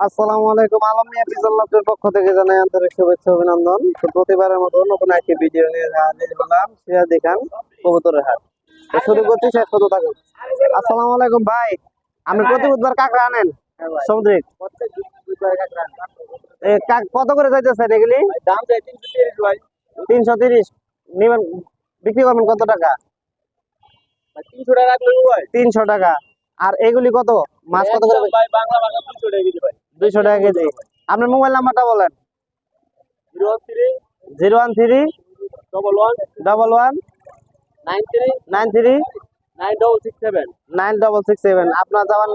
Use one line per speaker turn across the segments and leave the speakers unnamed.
আসসালামু আলাইকুম, আলম মিয়া ফিজুল্লাহের পক্ষ থেকে জানাই আন্তরিক শুভেচ্ছা, অভিনন্দন। প্রতিবারের মতো নতুন একটি ভিডিও নিয়ে হাজির হলাম সিরাজ খান, কবুতরের হাট। শুরু করছি শেষ কত থাকুন। আসসালামু আলাইকুম ভাই প্রতি বুধবার কাঁকড়া আনেন? সমুদ্রিক। কত করে যাইতেছেন এগুলি?
তিনশো তিরিশ।
নিবেন, বিক্রি করবেন কত টাকা?
তিনশো টাকা।
তিনশো টাকা আর এগুলি কত? মাছ কত করে?
বাংলা ভাষা দুশো টাকা ভাই।
দুইশো টাকা কেজি। আপনার মোবাইল নাম্বারটা বলেন।
Zero one three
zero one three
double one
double one
nine three
nine three
nine double six seven
nine double six seven. আপনার যাওয়ার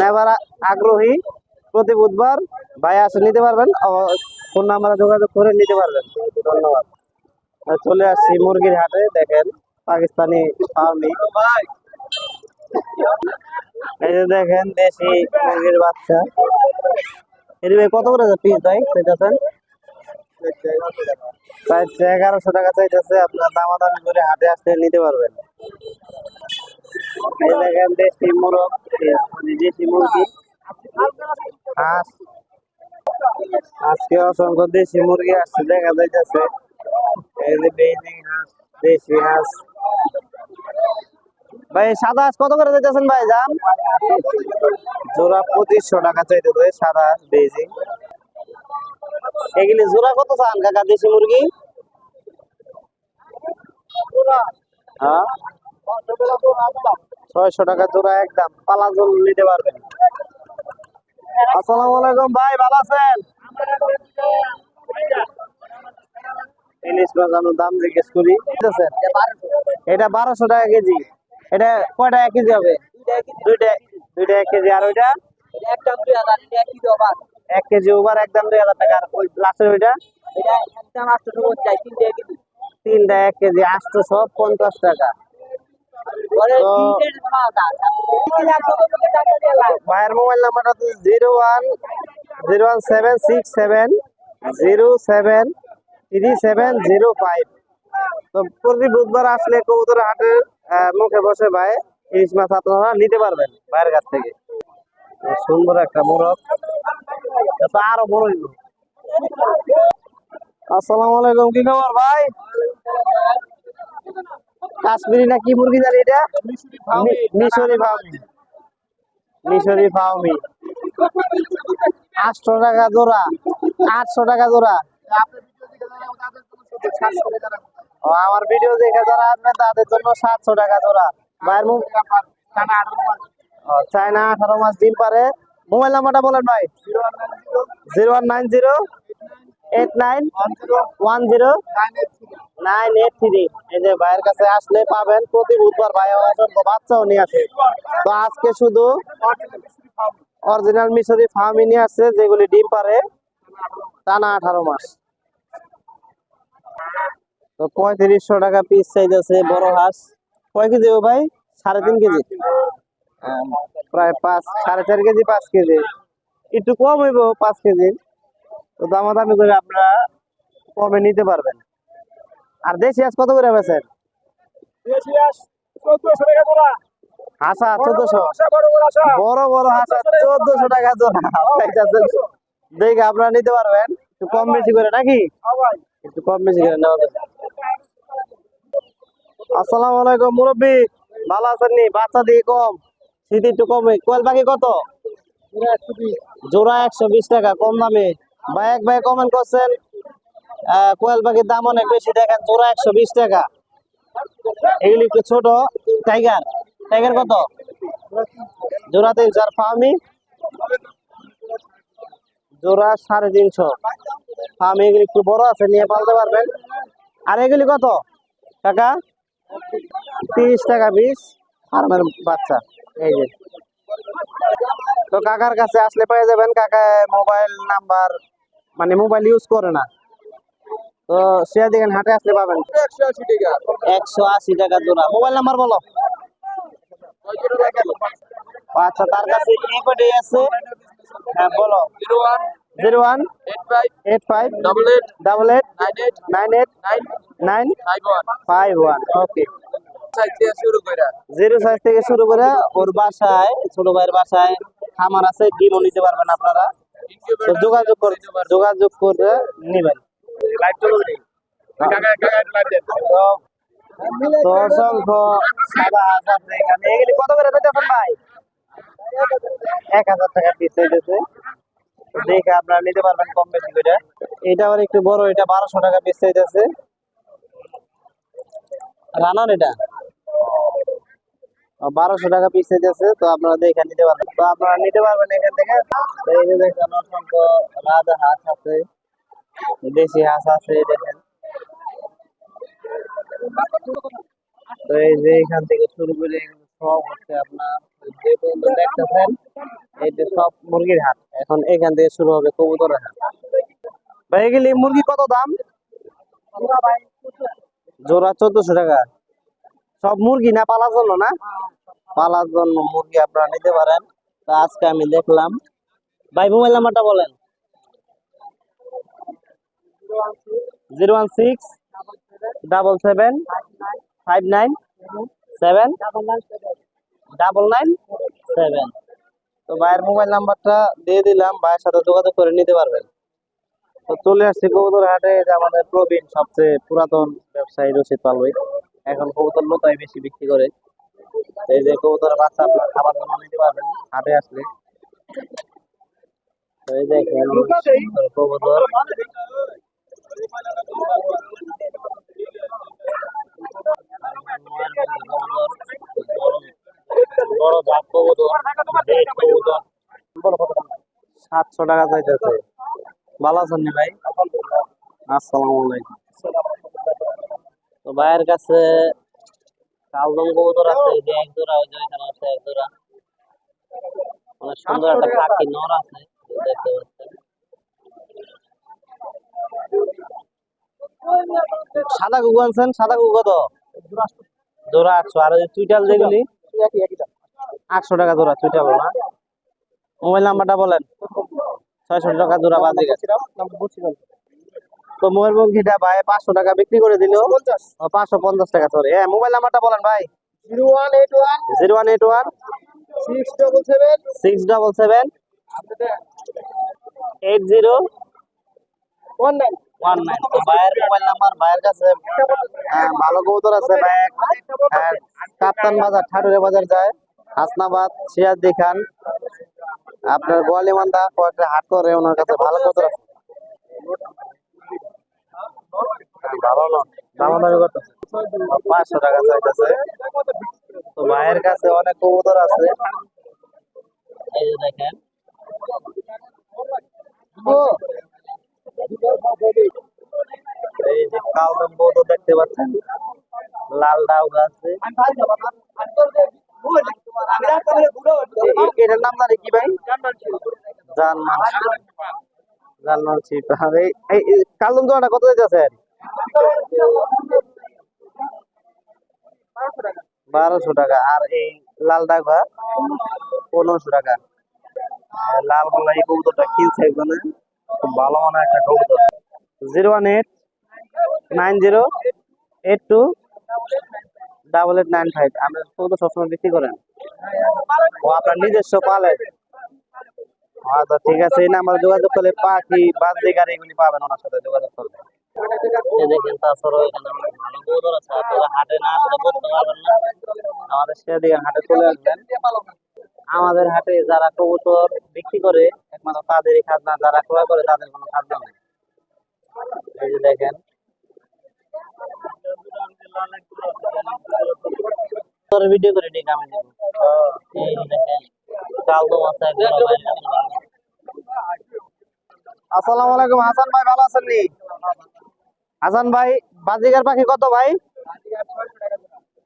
নেবার আগ্রহী প্রতি বুধবার ভাই আসে নিতে পারবেন ফোন নাম্বারে যোগাযোগ করে নিতে পারবেন। ধন্যবাদ। চলে আসছি মুরগির হাটে দেখেন পাকিস্তানি ফার্মি এই যে দেখেন দেশি মুরগির বাচ্চা। এর কত করে পিস ভাই চাইতেছেন? প্রায় এগারোশো টাকা চাইতেছে, আপনার দামাদামি করে হাটে আসতে নিতে পারবেন। দেখেন দেশি মোরগ মানে দেশি মুরগি, হাঁস, আজকে অসংখ্য দেশি মুরগি আসছে, দেখা যাইতেছে। এই যে বেজিং হাঁস, দেশি হাঁস। ভাই, সাদা কত করে দিতেছেন ভাই, জান? জোড়া পঁচিশশো টাকা চাইতেছে সাদা হাঁস বেজিং। এগুলি জোড়া কত চান, কাকা, দেশি মুরগি? হ্যাঁ? ছয়শো টাকা জোড়া একদম, পালা জল নিতে পারবেন। আসসালামু আলাইকুম ভাই, ভালো আছেন? ইলিশ মাছ দাম জিজ্ঞেস করি? এটা বারোশো টাকা কেজি। এটা কয় টাকা কেজি হবে? দুইটা দুইটা এক কেজি। আর ওইটা? এক কেজি ওভার একদম দুই হাজার টাকা। আর ওই লাস্টের ওইটা? তিনটা এক কেজি আটশোশো পঞ্চাশ টাকা। ভাইয়ের মোবাইল নাম্বারটা zero one zero one seven, six seven, zero seven, three seven, zero five. তো প্রতি বুধবার আসলে কবুতর হাটের মুখে বসে ভাই, ইলিশ মাছ আপনারা নিতে পারবেন ভাইয়ের কাছ থেকে। সুন্দর একটা মোরগ। আরও বড় হইল আসসালামু আলাইকুম, কি খবর ভাই? কাশ্মীরি না কি মুরগি জানি এটা? মিশরি ফার্মি মিশরি ফার্মি আটশো টাকা জোড়া, আটশো টাকা জোড়া। আমার ভিডিও দেখে যারা আসবে তাদের জন্য সাতশো টাকা জোড়া। ভাইয়ের মুখ চায়না আঠারো মাস ডিম পারে। মোবাইল নাম্বারটা বলেন ভাই। Zero one nine zero. Eight nine one zero. Nine eight three. এই যে ভাইয়ের কাছে আসলে পাবেন প্রতি বুধবার ভাই অসংখ্য বাচ্চাও নিয়ে আসে। তো আজকে শুধু অরিজিনাল মিশরি ফার্মই নিয়ে আসছে, যেগুলি ডিম পারে। টানা আঠারো মাস। তো পঁয়ত্রিশশো টাকা পিস সাইজ আছে বড় হাঁস। কয় কেজি ও ভাই? সাড়ে তিন কেজি। প্রায় পাঁচ সাড়ে চার কেজি পাঁচ কেজি। একটু কম হইব পাঁচ কেজি। তো দামাদামি করে আপনারা কমে নিতে পারবেন। আর দেশি হাঁস কত করে বেছেন হাসা চোদ্দশো বড় বড় হাসা চোদ্দশো টাকা দেখে আপনারা নিতে পারবেন। একটু কম বেশি করে নাকি? একটু কম বেশি করে নেওয়া আসসালামু আলাইকুম মুরব্বী। ভালো আছেন নি? বাচ্চা দিয়ে কম। শীত একটু কমে। কোয়েল পাখি কত? জোড়া একশো বিশ টাকা, কম দামে। ভাই, এক ভাই কমেন্ট করছেন কোয়েল পাখির দাম অনেক বেশি। দেখেন, জোড়া একশো বিশ টাকা। এগুলি একটু ছোট। টাইগার। টাইগার কত? জোড়া তিনশো আর ফার্মি জোড়া সাড়ে তিনশো। ফার্মি এগুলি একটু বড় আছে, নিয়ে পালতে পারবেন। আর এগুলি কত? কাকা? তিরিশ টাকা পিস ফার্মের বাচ্চা এই যে। তো কাকার কাছে আসলে পেয়ে যাবেন কাকা মোবাইল নাম্বার মানে মোবাইল ইউজ করে না। তো সে দেখেন হাটে আসলে পাবেন।
একশো আশি টাকা
জোড়া। মোবাইল নাম্বার বলো। আচ্ছা তার কাছে কটাই আছে। হ্যাঁ বলো।
Zero one
zero one
eight five
eight five
double eight
double eight
nine eight
nine eight
nine
nine
five one
okay zero size থেকে শুরু করে ওর বাসায় ছোট ভাইয়ের বাসায় খামার আছে ডিমও নিতে পারবেন আপনারা। যোগাযোগ করে যোগাযোগ করে নিবেন। অসংখ্য সাদা হাঁস আছে এখানে। এগুলি কত করে দিতেছেন ভাই? এক হাজার টাকা পিস হইতেছে। তো দেখে আপনারা নিতে পারবেন কম বেশি করে। এটা আবার একটু বড় এটা বারোশো টাকা পিস চাইতেছে এটা? বারোশো টাকা পিস চাইতেছে তো আপনারা দেখে নিতে পারবেন। তো আপনারা নিতে পারবেন এখান থেকে। দেখেন, অসংখ্য রাজা হাঁস আছে। দেশি হাঁস আছে দেখেন। তো এই যে এখান থেকে শুরু করে সব হচ্ছে আপনার যে পর্যন্ত দেখতেছেন, এই যে সব মুরগির হাট এখন এখান থেকে শুরু হবে কবুতরের হাট ভাই, এগুলি মুরগি কত দাম? জোড়া চোদ্দশো টাকা। সব মুরগি না পালার জন্য না? পালার জন্য মুরগি আপনারা নিতে পারেন। তো আজকে আমি দেখলাম। ভাই, মোবাইল নাম্বারটা বলেন। Zero one six, double seven, five nine seven, double nine seven. তো ভাইয়ের মোবাইল নাম্বারটা দিয়ে দিলাম। ভাইয়ের সাথে যোগাযোগ করে নিতে পারবেন। তো চলে আসছি কবুতর হাটে যে আমাদের প্রবীণ সবচেয়ে পুরাতন ব্যবসায়ী রশিদ পালুই। এখন কবুতর লোতাই বেশি বিক্রি করে। এই যে কবুতর বাচ্চা আপনার খাবার জন্য নিতে পারবেন, হাটে আসলে। এই দেখেন কবুতর। সাতশো টাকা চাইতেছে ভালো আছেন ভাই? আসসালামু আলাইকুম। তো ভাইয়ের কাছে কালদম আছে এক ওই আছে এক অনেক সুন্দর একটা নর আছে, দেখতে পাচ্ছেন। সাদা কুকু আনছেন? সাদা কুকু কত? জোড়া আটশো। আর ওই চুইটাল যেগুলি? আটশো টাকা জোড়া চুইটাল না? মোবাইল নাম্বারটা বলেন। ছয়শো টাকা জোড়া বাজে গেছে তো ময়ূরমুখীটা ভাই পাঁচশো টাকা বিক্রি করে দিল। পাঁচশো পঞ্চাশ টাকা সরি হ্যাঁ মোবাইল নাম্বারটা বলেন ভাই।
Zero one eight one.
Zero one eight one.
Six double seven.
Six double seven. Eight zero.
One nine.
One nine. তো ভাইয়ের মোবাইল নাম্বার ভাইয়ের কাছে। হ্যাঁ, ভালো কবুতর আছে ভাই। হ্যাঁ, কাপ্তান বাজার ঠাটুরে বাজার যায়। হাসনাবাদ সিরাজদি খান। আপনার গোয়ালিমান্দা কয়েকটা হাট করে ওনার কাছে ভালো কবুতর আছে। ভাইয়ের কাছে অনেক কবুতর আছে এই যে দেখেন এই দেখতে পাচ্ছেন লাল ডাউ গাছে এটার নাম জানি কি ভাই জার্মান দিতেছে বারোশো টাকা। আর এই লাল ডাকা পনেরোশো টাকা। লাল গোলা এই কবুতরটা কিনছে এখানে। খুব ভালো মানে একটা কবুতর। Zero one eight, nine zero, eight two, double eight nine five. আপনার কবুতর সবসময় বিক্রি করেন। ও আপনার নিজস্ব পালে। আচ্ছা ঠিক আছে এই নাম্বার যোগাযোগ করলে পাখি বাজে গাড়ি এগুলি পাবেন ওনার সাথে যোগাযোগ করলে। দেখেন তাছাড়াও এখানে অনেক ভালো কবুতর আছে আপনারা হাটে না আসলে বুঝতে পারবেন না। আমাদের সেদিকে হাটে চলে আসবেন। আমাদের হাটে যারা কবুতর বিক্রি করে একমাত্র তাদেরই খাজনা যারা ক্রয় করে তাদের কোনো খাজনা নেই। এই যে দেখেন। ভিডিও করে ঠিক আমি দেবো এই দেখেন আসসালামু আলাইকুম। হাসান ভাই, ভালো আছেন নি? হাসান ভাই, বাজিগার পাখি কত ভাই?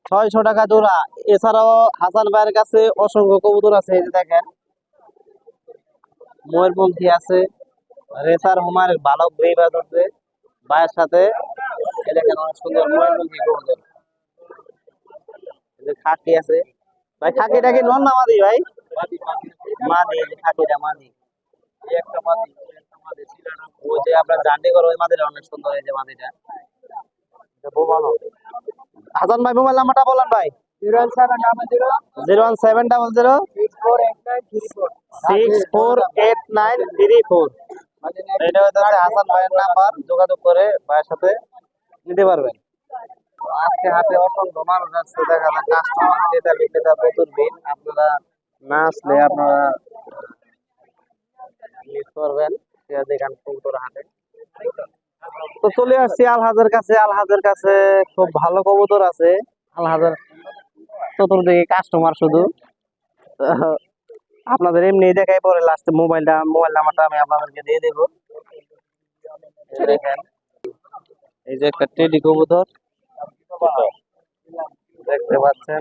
ছয়শো টাকা জোড়া। এছাড়াও হাসান ভাইয়ের কাছে অসংখ্য কবুতর আছে, এই যে দেখেন। ময়ূরপঙ্খী আছে রেসার হুমার ভালো ব্রিবাদ আছে ভাইয়ের সাথে। এই অনেক সুন্দর ময়ূরপঙ্খী কবুতর। আছে। ভাই খাকিটা কি নন না মাদি ভাই? মাদি এই মাদি। এই একটা মাদি একটা মাদি ছিলানা ওই যে আপনার জান্ডি করো ওই মাদিটা অনেক সুন্দর এই যে মাদিটা হাসান ভাই মোবাইল নাম্বারটা বলেন ভাই।
Zero one seven double zero. Eight nine three four
six four eight nine three four. এটা হচ্ছে হাসান ভাইয়ের নাম্বার। যোগাযোগ করে ভাইয়ের সাথে নিতে পারবেন। আজকে হাতে অসংখ্য মানুষ আসছে দেখা যায় কাস্টমার ক্রেতা বিক্রেতা প্রচুর ভিড়। আপনারা না আসলে আপনারা মিস করবেন এখান ফুলতোর হাটে তো চলে আসছি আলহাজের কাছে আলহাজের কাছে খুব ভালো কবুতর আছে। আলহাজের চতুর্দিকে কাস্টমার শুধু। আপনাদের এমনি দেখাই, পরে লাস্টে মোবাইলটা মোবাইল নাম্বারটা আমি আপনাদেরকে দিয়ে দেবো। এই যে একটা টেডি কবুতর। দেখতে পাচ্ছেন।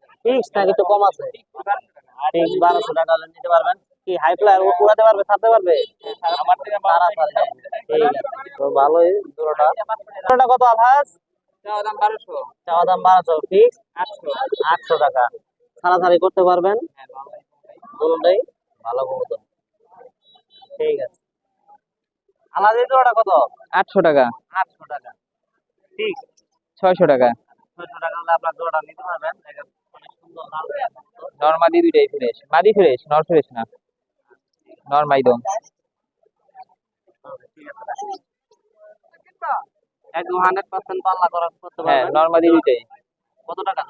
ফিক্স না কিছু কম আছে। ফিক্স বারোশো টাকা হলে নিতে পারবেন। কি হাই ফ্লায়ার উড়াতে পারবে ছাড়তে পারবে। ঠিক আছে। তো ভালোই জোড়াটা জোড়াটা কত আলহাজ? চাওয়া দাম বারোশো ফিক্স আটশো টাকা। ছাড়াছাড়ি করতে পারবেন? দুটোই ভালো কবুতর। ঠিক আছে। আমাদের জোড়াটা কত?
আটশো টাকা।
আটশো টাকা। ঠিক।
ছয়শো টাকা।
ছয়শো টাকা হলে আপনার জোড়াটা নিতে পারবেন।
নর্মাদি দুইটাই ফ্রেশ মাদি ফ্রেশ নর ফ্রেশ না? নর্মাই দম
একদম পাল্লা করতে
হ্যাঁ দুইটাই।
কত টাকা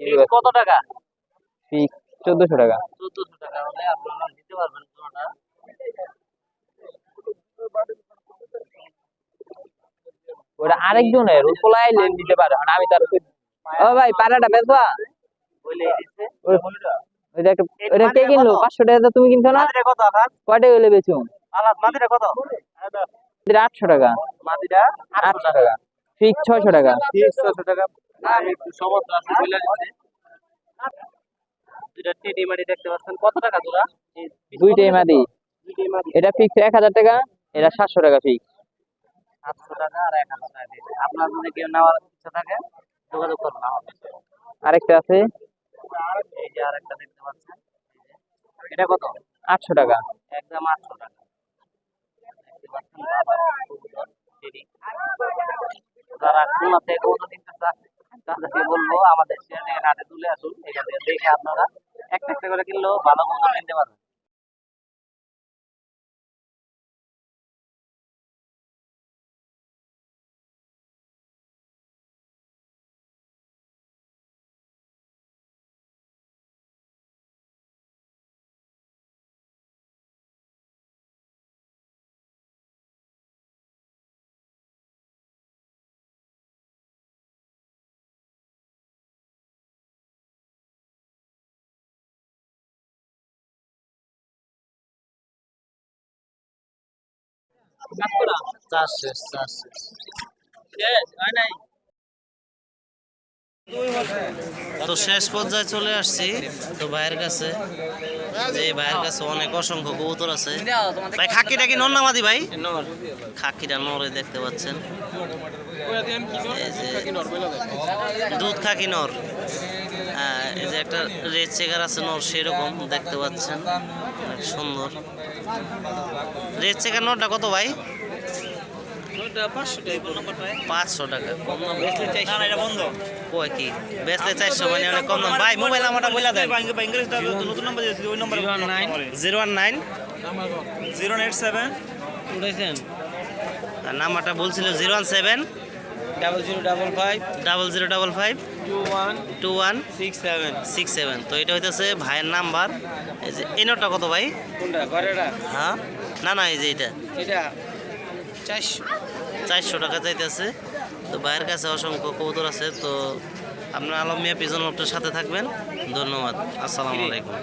জোড়া কত টাকা?
টাকা
হলে আপনারা নিতে পারবেন জোড়াটা
ওটা আরেকজনের উপলা আইলে দিতে পারে মানে আমি তার ও ভাই পাড়াটা বেচবা ওইটা কে কিনলো? পাঁচশো টাকা তুমি কিনছো না? কয়টা হইলে বেচুন?
আলাদ মাদিরা কত?
এটা আটশো টাকা।
মাদিরা
আটশো টাকা। ফিক্স ছয়শো টাকা।
ছশো টাকা। একটু সমস্যা আছে বলে দিচ্ছে দুইটা টেডি মাটি দেখতে পাচ্ছেন। কত টাকা জোড়া
দুইটাই মাদি।
দুইটাই মাটি
এটা ফিক্স এক হাজার টাকা এটা সাতশো টাকা ফিক্স।
সাতশো টাকা আর এক হাজার টাকা দিয়ে। আপনার যদি কেউ নেওয়ার ইচ্ছা থাকে যোগাযোগ আমাদের
আরেকটা আছে?
এই যে আরেকটা দেখতে পাচ্ছেন এটা কত?
আটশো টাকা।
একদম আটশো টাকা। দেখতে পাচ্ছেন বাবা কবুতর, টেডি। যারা খুলনা থেকে কবুতর কিনতে চান তাদেরকে বলব আমাদের হাটে তুলে আসুন এখান থেকে দেখে আপনারা একটা একটা করে কিনলেও ভালো কবুতর কিনতে পারবেন। তো শেষ পর্যায়ে চলে আসছি তো ভাইয়ের কাছে। যে ভাইয়ের কাছে অনেক অসংখ্য কবুতর আছে। ভাই খাকিটা কি নর নামাদি ভাই? খাকিটা নরে দেখতে পাচ্ছেন। দুধ খাকি নর। হ্যাঁ, এই যে একটা রেড চেকার আছে নর সেরকম দেখতে পাচ্ছেন। সুন্দর। রেড চেকার নরটা কত ভাই? পাঁচশো টাকা কম দাম কয় কি? বেচলে চারশো মানে অনেক কম দাম। ভাই মোবাইল নাম্বারটা বলে দেন। Zero one nine?
Zero eight seven.
নাম্বারটা বলছিল zero one seven.
Double zero double five
double zero double five
two one
two one
six seven
six seven তো এটা হইতেছে ভাইয়ের নাম্বার। এই যে এই নোটটা কত ভাই?
কোনটা? ঘরেটা
হ্যাঁ? না না এই যে এটা
এটা চারশো।
চারশো টাকা চাইতেছে। তো ভাইয়ের কাছে অসংখ্য কবুতর আছে তো আপনার আলম মিয়া পিজন লোকটার সাথে থাকবেন। ধন্যবাদ। আসসালামু আলাইকুম।